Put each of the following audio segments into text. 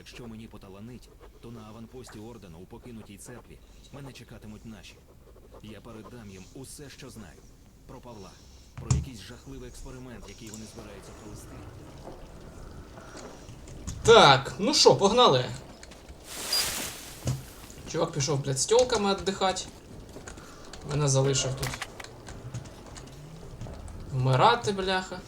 Якщо мені поталанить, то на аванпості ордену у покинутій церкві мене чекатимуть наші. Я передам їм усе, що знаю. Про Павла, про якийсь жахливий експеримент, який вони збираються провести. Так, ну що, погнали. Чувак пішов, блядь, з тілками віддихати. Мене залишив тут. Вмирати, бляха.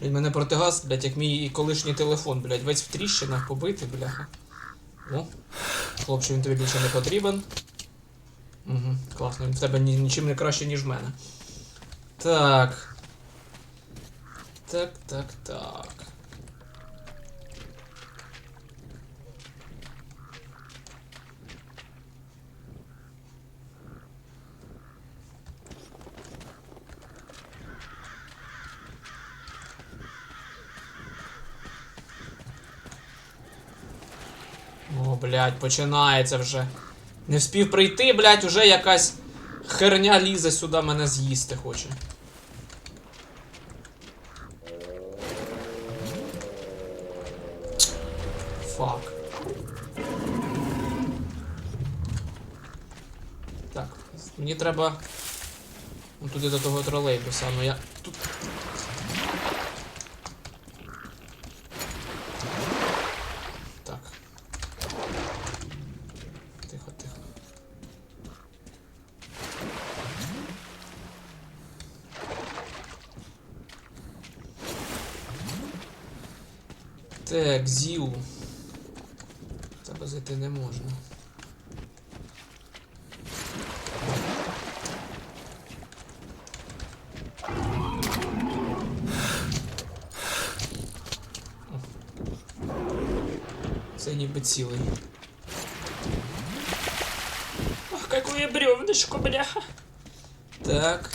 Блядь, мене протигаз, блядь, як мій колишній телефон, блядь, весь в тріщинах побитий, бляха. Ну, хлопче, він тобі більше не потрібен. Угу, класно, він в тебе ні, нічим не краще, ніж в мене. Так. Так, так, так. Блядь, починається вже. Не вспів прийти, блядь, уже якась херня лізе сюди мене з'їсти хоче. Фак. Так, мені треба. Ну, туди до того тролейбуса, ну я. Так, ЗІУ. Тебе зайти не можна. Це ніби цілий. Ах, какое бревнышко, бляха. Так.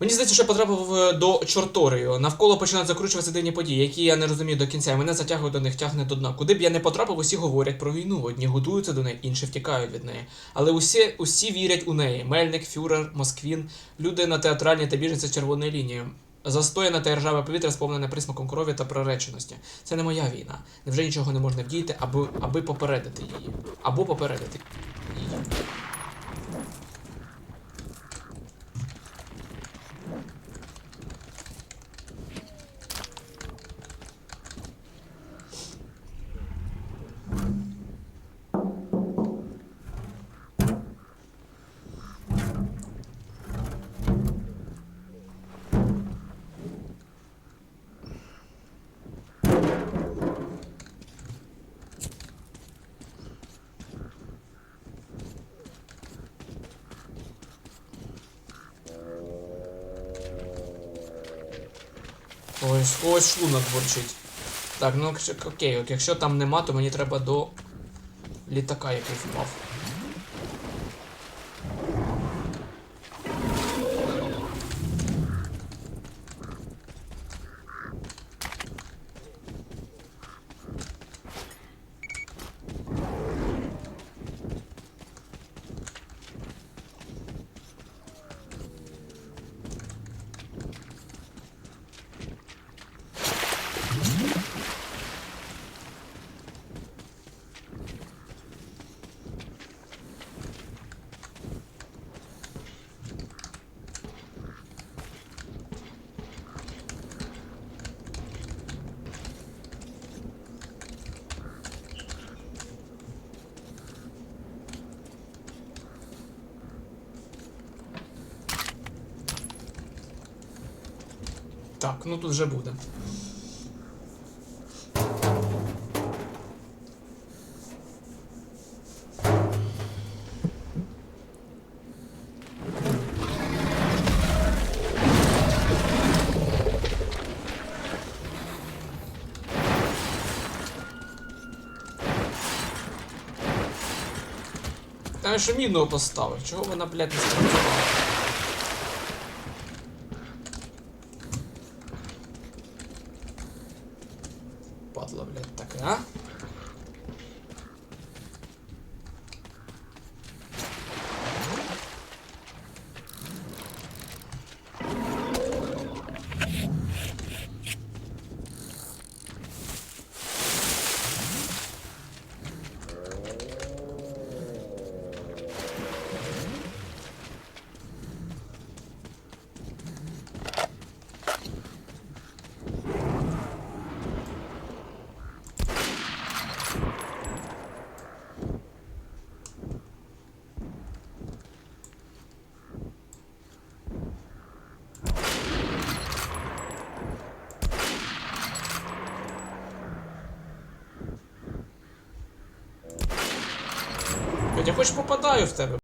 Мені здається, що я потрапив е, до Чорторію. Навколо починають закручуватися дивні події, які я не розумію до кінця, мене затягує до них, тягне до дна. Куди б я не потрапив, усі говорять про війну. Одні готуються до неї, інші втікають від неї. Але усі, усі вірять у неї. Мельник, Фюрер, Москвін, люди на театральній та біженці з червоною лінією. Застояне та ржаве повітря, сповнене присмаком крові та прореченості. Це не моя війна. Невже нічого не можна вдіяти, аби, аби попередити її? Або попередити її. Ось, ось шлунок бурчить. Так, ну окей, якщо там нема, то мені треба до літака, який впав. Так, ну тут вже буде. Та я що міну поставив? Чого вона, блядь, не спрацювала? Падла, блядь, таке, Я хоч попадаю в тебе.